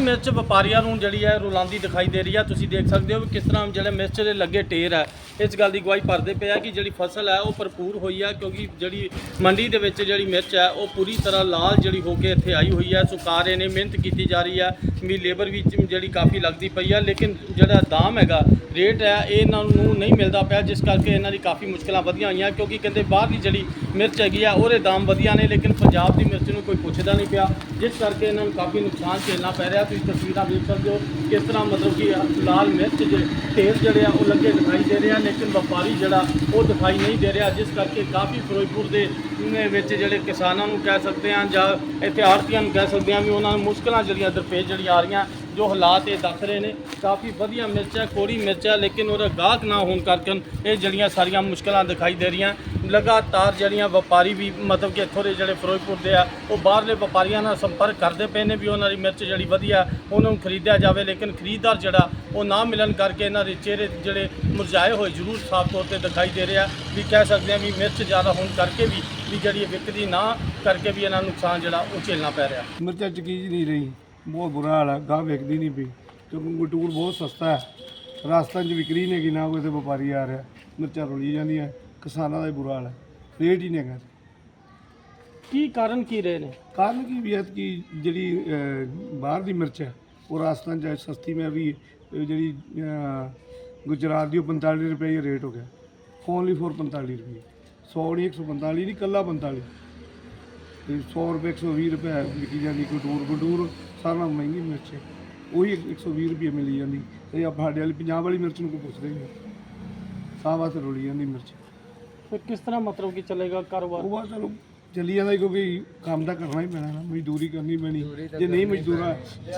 ਮਿਰਚ ਵਪਾਰੀਆਂ ਨੂੰ ਜਿਹੜੀ ਹੈ ਰੁਲਾਉਂਦੀ ਦਿਖਾਈ ਦੇ ਰਹੀ ਹੈ ਤੁਸੀਂ ਦੇਖ ਸਕਦੇ ਹੋ ਵੀ ਕਿਸ ਤਰ੍ਹਾਂ ਜਿਹੜੇ ਮਿਰਚ ਦੇ ਲੱਗੇ ਢੇਰ ਹੈ ਇਸ ਗੱਲ ਦੀ ਗਵਾਹੀ ਭਰਦੇ ਪਿਆ ਕਿ ਜਿਹੜੀ ਫਸਲ ਹੈ ਉਹ ਭਰਪੂਰ ਹੋਈ ਹੈ ਕਿਉਂਕਿ ਜਿਹੜੀ ਮੰਡੀ ਦੇ ਵਿੱਚ ਜਿਹੜੀ ਮਿਰਚ ਹੈ ਉਹ ਪੂਰੀ ਤਰ੍ਹਾਂ ਲਾਲ ਜਿਹੜੀ ਹੋ ਕੇ ਇੱਥੇ ਆਈ ਹੋਈ ਹੈ ਸੁਕਾ ਰਹੇ ਨੇ ਮਿਹਨਤ ਕੀਤੀ ਜਾ ਰਹੀ ਹੈ ਵੀ ਲੇਬਰ ਵੀ ਜਿਹੜੀ ਕਾਫੀ ਲੱਗਦੀ ਪਈ ਹੈ ਲੇਕਿਨ ਜਿਹੜਾ ਦਾਮ ਹੈਗਾ, ਰੇਟ ਹੈ ਇਹ ਇਹਨਾਂ ਨੂੰ ਨਹੀਂ ਮਿਲਦਾ ਪਿਆ, ਜਿਸ ਕਰਕੇ ਇਹਨਾਂ ਦੀ ਕਾਫੀ ਮੁਸ਼ਕਲਾਂ ਵਧੀਆਂ ਹੋਈਆਂ। ਕਿਉਂਕਿ ਕਹਿੰਦੇ ਬਾਹਰ ਦੀ ਜਿਹੜੀ ਮਿਰਚ ਹੈਗੀ ਆ, ਉਹਦੇ ਦਾਮ ਵਧੀਆ ਨੇ, ਲੇਕਿਨ ਪੰਜਾਬ ਦੀ ਮਿਰਚ ਨੂੰ ਕੋਈ ਪੁੱਛਦਾ ਨਹੀਂ ਪਿਆ। ਜਿਸ ਕਰਕੇ ਇਹਨਾਂ ਨੂੰ ਕਾਫੀ ਨੁਕਸਾਨ ਝੇਲਣਾ ਪੈ ਰਿਹਾ। ਤੁਸੀਂ ਤਸਵੀਰਾਂ ਦੇਖ ਸਕਦੇ ਹੋ ਕਿਸ ਤਰ੍ਹਾਂ ਮਤਲਬ ਕਿ ਲਾਲ ਮਿਰਚ ਜਿਹੜੇ ਢੇਰ ਜਿਹੜੇ ਆ ਉਹ ਲੱਗੇ ਦਿਖਾਈ ਦੇ ਰਹੇ ਆ, ਲੇਕਿਨ ਵਪਾਰੀ ਜਿਹੜਾ ਉਹ ਦਿਖਾਈ ਨਹੀਂ ਦੇ ਰਿਹਾ, ਜਿਸ ਕਰਕੇ ਕਾਫੀ ਫਿਰੋਜ਼ਪੁਰ ਦੇ ਦੇ ਵਿੱਚ ਜਿਹੜੇ ਕਿਸਾਨਾਂ ਨੂੰ ਕਹਿ ਸਕਦੇ ਆ ਜਾਂ ਇੱਥੇ ਆੜਤੀਆਂ ਨੂੰ ਕਹਿ ਸਕਦੇ ਆ ਵੀ ਉਹਨਾਂ ਨੂੰ ਮੁਸ਼ਕਲਾਂ ਜਿਹੜੀਆਂ ਦਰਪੇਸ਼ ਜਿਹੜੀਆਂ ਆ ਰਹੀਆਂ ਜੋ ਹਾਲਾਤ ਇਹ ਦੱਸ ਰਹੇ ਨੇ, ਕਾਫੀ ਵਧੀਆ ਮਿਰਚ ਹੈ ਕੋੜੀ ਮਿਰਚ ਹੈ ਲੇਕਿਨ ਉਹਦਾ ਗਾਹਕ ਨਾ ਹੋਣ ਕਰਕੇ ਇਹ ਜਿਹੜੀਆਂ ਸਾਰੀਆਂ ਮੁਸ਼ਕਲਾਂ ਦਿਖਾਈ ਦੇ ਰਹੀਆਂ। ਲਗਾਤਾਰ ਜਿਹੜੀਆਂ ਵਪਾਰੀ ਵੀ ਮਤਲਬ ਕਿ ਇੱਥੋਂ ਦੇ ਜਿਹੜੇ ਫਿਰੋਜ਼ਪੁਰ ਦੇ ਆ, ਉਹ ਬਾਹਰਲੇ ਵਪਾਰੀਆਂ ਨਾਲ ਸੰਪਰਕ ਕਰਦੇ ਪਏ ਨੇ ਵੀ ਉਹਨਾਂ ਦੀ ਮਿਰਚ ਜਿਹੜੀ ਵਧੀਆ ਉਹਨਾਂ ਨੂੰ ਖਰੀਦਿਆ ਜਾਵੇ, ਲੇਕਿਨ ਖਰੀਦਦਾਰ ਜਿਹੜਾ ਉਹ ਨਾ ਮਿਲਣ ਕਰਕੇ ਇਹਨਾਂ ਦੇ ਚਿਹਰੇ ਜਿਹੜੇ ਮੁਰਝਾਏ ਹੋਏ ਜ਼ਰੂਰ ਸਾਫ਼ ਤੌਰ ਤੇ ਦਿਖਾਈ ਦੇ ਰਿਹਾ। ਵੀ ਕਹਿ ਸਕਦੇ ਆ ਵੀ ਮਿਰਚ ਜ਼ਿਆਦਾ ਹੋਣ ਕਰਕੇ ਵੀ ਵੀ ਜਿਹੜੀ ਇਹ ਵਿਕਦੀ ਨਾ ਕਰਕੇ ਵੀ ਇਹਨਾਂ ਨੂੰ ਨੁਕਸਾਨ ਜਿਹੜਾ ਉਹ ਝੇਲਣਾ ਪੈ ਰਿਹਾ। ਮਿਰਚਾਂ ਚਕੀਜ ਨਹੀਂ ਰਹੀ? ਬਹੁਤ ਬੁਰਾ ਹਾਲ ਹੈ ਗਾਹ ਵਿਕਦੀ ਨਹੀਂ ਪਈ। ਕਿਉਂਕਿ ਗਟੂਰ ਬਹੁਤ ਸਸਤਾ ਹੈ। ਰਾਜਸਥਾਨ 'ਚ ਵਿਕਰੀ ਨਹੀਂ ਹੈਗੀ ਨਾ ਕੋਈ ਤੇ ਵਪਾਰੀ ਆ ਰਿਹਾ। ਮਿਰਚਾਂ ਰੁਲੀ ਜਾਂਦੀਆਂ ਕਿਸਾਨਾਂ ਦਾ ਹੀ ਬੁਰਾ ਹਾਲ ਹੈ ਰੇਟ ਹੀ ਨਹੀਂ ਹੈਗਾ ਕੀ ਕਾਰਨ ਕੀ ਰਹੇ ਨੇ? ਕਾਰਨ ਕੀ ਵੀ ਹੈ ਕਿ ਜਿਹੜੀ ਅਹ, ਬਾਹਰ ਦੀ ਮਿਰਚ ਹੈ ਉਹ ਰਾਜਸਥਾਨ 'ਚ ਸਸਤੀ ਮੈਂ ਵੀ ਜਿਹੜੀ ਅਹ, ਗੁਜਰਾਤ ਦੀ ਉਹ 45 ਰੁਪਏ ਰੇਟ ਹੋ ਗਿਆ। ਓਨਲੀ ਫੋਰ 45 ਰੁਪਏ। 100 ਨਹੀਂ 145 ਨਹੀਂ ਕੱਲਾ 45 ਤੇ 100 ਰੁਪਏ 120 ਰੁਪਏ ਵਿਕੀ ਜਾਂਦੀ ਗਟੂਰ ਗਟੂਰ ਸਾਰਾ ਨਾਲੋਂ ਮਹਿੰਗੀ ਮਿਰਚ ਹੈ ਉਹੀ 120 ਰੁਪਏ ਮਿਲੀ ਜਾਂਦੀ। ਤੇ ਆ ਸਾਡੇ ਵਾਲੀ ਪੰਜਾਬ ਵਾਲੀ ਮਿਰਚ ਨੂੰ ਕੋਈ ਪੁੱਛਦਾ ਹੀ ਨਹੀਂ। ਸਾਹ ਵਾਸਤੇ ਰੁਲੀ ਜਾਂਦੀ ਮਿਰਚ। ਫਿਰ ਕਿਸ ਤਰ੍ਹਾਂ ਮਤਲਬ ਕਿ ਚੱਲੇਗਾ ਕਾਰੋਬਾਰ? ਉਹ ਬਸ ਚਲੋ ਚੱਲੀ ਜਾਂਦਾ ਜੀ, ਕਿਉਂਕਿ ਕੰਮ ਤਾਂ ਕਰਨਾ ਹੀ ਪੈਣਾ ਨਾ ਮਜ਼ਦੂਰੀ ਕਰਨੀ ਪੈਣੀ। ਜੇ ਨਹੀਂ ਮਜ਼ਦੂਰਾਂ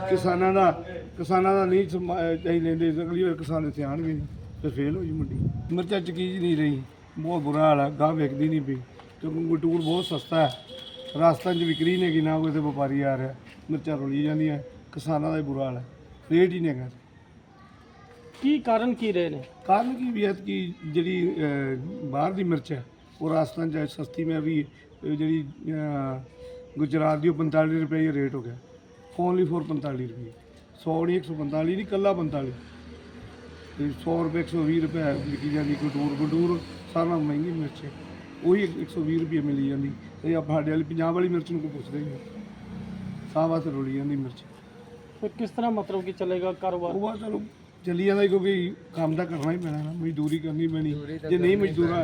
ਕਿਸਾਨਾਂ ਦਾ ਕਿਸਾਨਾਂ ਦਾ ਨਹੀਂ ਚਾਹੀ ਲੈਂਦੇ ਅਗਲੀ ਵਾਰ ਕਿਸਾਨ ਇੱਥੇ ਆਣਗੇ ਨਹੀਂ ਫਿਰ ਫੇਲ ਹੋ ਜੀ ਮੰਡੀ। ਮਿਰਚਾਂ ਚਕੀਜ ਨਹੀਂ ਰਹੀ ਬਹੁਤ ਬੁਰਾ ਹਾਲ ਹੈ ਗਾਹ ਵਿਕਦੀ ਨਹੀਂ ਪਈ। ਕਿਉਂਕਿ ਗਟੂਰ ਬਹੁਤ ਸਸਤਾ ਹੈ। ਰਾਜਸਥਾਨ 'ਚ ਵਿਕਰੀ ਨਹੀਂ ਹੈਗੀ ਨਾ ਕੋਈ ਤੇ ਵਪਾਰੀ ਆ ਰਿਹਾ। ਮਿਰਚਾਂ ਰੁਲੀ ਜਾਂਦੀਆਂ ਕਿਸਾਨਾਂ ਦਾ ਹੀ ਬੁਰਾ ਹਾਲ ਹੈ ਰੇਟ ਹੀ ਨਹੀਂ ਹੈਗਾ। ਕੀ ਕਾਰਨ ਕੀ ਰਹੇ ਨੇ? ਕਾਰਨ ਕੀ ਵੀ ਹੈ ਕਿ ਜਿਹੜੀ ਅਹ, ਬਾਹਰ ਦੀ ਮਿਰਚ ਹੈ ਉਹ ਰਾਜਸਥਾਨ 'ਚ ਸਸਤੀ ਮੈਂ ਵੀ ਜਿਹੜੀ ਅਹ, ਗੁਜਰਾਤ ਦੀ ਉਹ 45 ਰੁਪਏ ਰੇਟ ਹੋ ਗਿਆ। ਓਨਲੀ ਫੋਰ 45 ਰੁਪਏ 100 ਨਹੀਂ 145 ਨਹੀਂ ਕੱਲਾ 45 ਤੇ 100 ਰੁਪਏ 120 ਰੁਪਏ ਵਿਕੀ ਜਾਂਦੀ ਗਟੂਰ ਗਟੂਰ ਸਾਰਾ ਨਾਲੋਂ ਮਹਿੰਗੀ ਮਿਰਚ ਹੈ। ਉਹੀ 120 ਰੁਪਏ ਮਿਲੀ ਜਾਂਦੀ। ਤੇ ਆ ਸਾਡੇ ਵਾਲੀ ਪੰਜਾਬ ਵਾਲੀ ਮਿਰਚ ਨੂੰ ਕੋਈ ਪੁੱਛਦਾ ਹੀ ਨਹੀਂ। ਸਾਹ ਵਾਸਤੇ ਰੁਲੀ ਜਾਂਦੀ ਮਿਰਚ ਫਿਰ ਕਿਸ ਤਰ੍ਹਾਂ ਮਤਲਬ ਕਿ ਚੱਲੇਗਾ ਕਾਰੋਬਾਰ ਉਹ ਬਸ ਚਲੋ ਚੱਲੀ ਜਾਂਦਾ ਜੀ, ਕਿਉਂਕਿ ਕੰਮ ਤਾਂ ਕਰਨਾ ਹੀ ਪੈਣਾ ਨਾ ਮਜ਼ਦੂਰੀ ਕਰਨੀ ਪੈਣੀ ਜੇ ਨਹੀਂ ਮਜ਼ਦੂਰਾਂ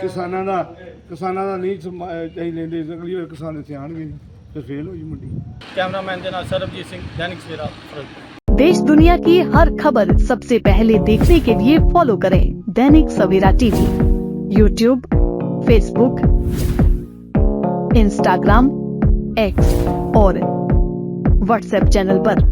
ਕਿਸਾਨਾਂ ਦਾ ਕਿਸਾਨਾਂ ਦਾ ਨਹੀਂ ਚਾਹੀ ਲੈਂਦੇ ਅਗਲੀ ਵਾਰ ਕਿਸਾਨ ਇੱਥੇ ਆਣਗੇ ਨਹੀਂ ਫਿਰ ਫੇਲ ਹੋ ਜੀ ਮੰਡੀ ਕੈਮਰਾਮੈਨ ਦੇ ਨਾਲ ਸਰਬਜੀਤ ਸਿੰਘ ਦੈਨਿਕ ਸਵੇਰਾ ਫਿਰੋਜ਼ਪੁਰ देश दुनिया की हर खबर सबसे पहले देखने के लिए फॉलो करें Dainik Savera TV YouTube Facebook Instagram X और व्हाट्सएप चैनल पर।